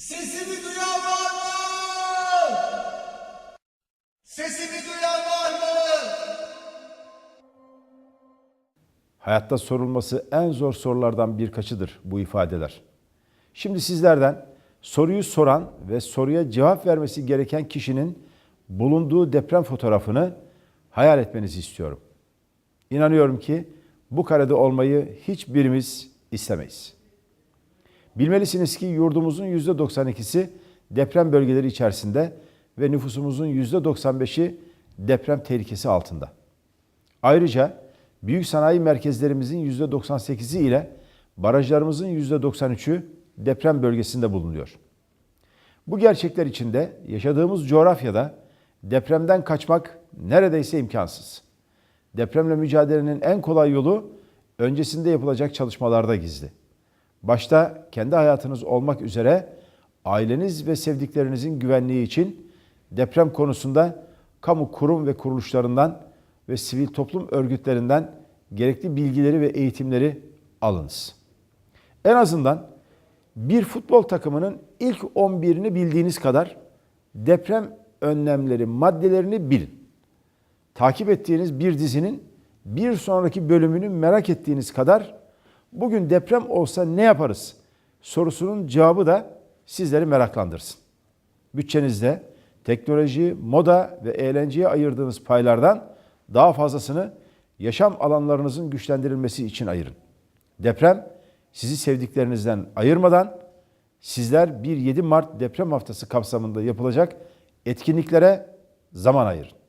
Sesimi duyan var mı? Sesimi duyan var mı? Hayatta sorulması en zor sorulardan birkaçıdır bu ifadeler. Şimdi sizlerden soruyu soran ve soruya cevap vermesi gereken kişinin bulunduğu deprem fotoğrafını hayal etmenizi istiyorum. İnanıyorum ki bu karede olmayı hiçbirimiz istemeyiz. Bilmelisiniz ki yurdumuzun %92'si deprem bölgeleri içerisinde ve nüfusumuzun %95'i deprem tehlikesi altında. Ayrıca büyük sanayi merkezlerimizin %98'i ile barajlarımızın %93'ü deprem bölgesinde bulunuyor. Bu gerçekler içinde yaşadığımız coğrafyada depremden kaçmak neredeyse imkansız. Depremle mücadelenin en kolay yolu öncesinde yapılacak çalışmalarda gizli. Başta kendi hayatınız olmak üzere aileniz ve sevdiklerinizin güvenliği için deprem konusunda kamu kurum ve kuruluşlarından ve sivil toplum örgütlerinden gerekli bilgileri ve eğitimleri alınız. En azından bir futbol takımının ilk 11'ini bildiğiniz kadar deprem önlemleri maddelerini bilin. Takip ettiğiniz bir dizinin bir sonraki bölümünü merak ettiğiniz kadar bugün deprem olsa ne yaparız sorusunun cevabı da sizleri meraklandırsın. Bütçenizde teknoloji, moda ve eğlenceye ayırdığınız paylardan daha fazlasını yaşam alanlarınızın güçlendirilmesi için ayırın. Deprem sizi sevdiklerinizden ayırmadan sizler bir 7 Mart deprem haftası kapsamında yapılacak etkinliklere zaman ayırın.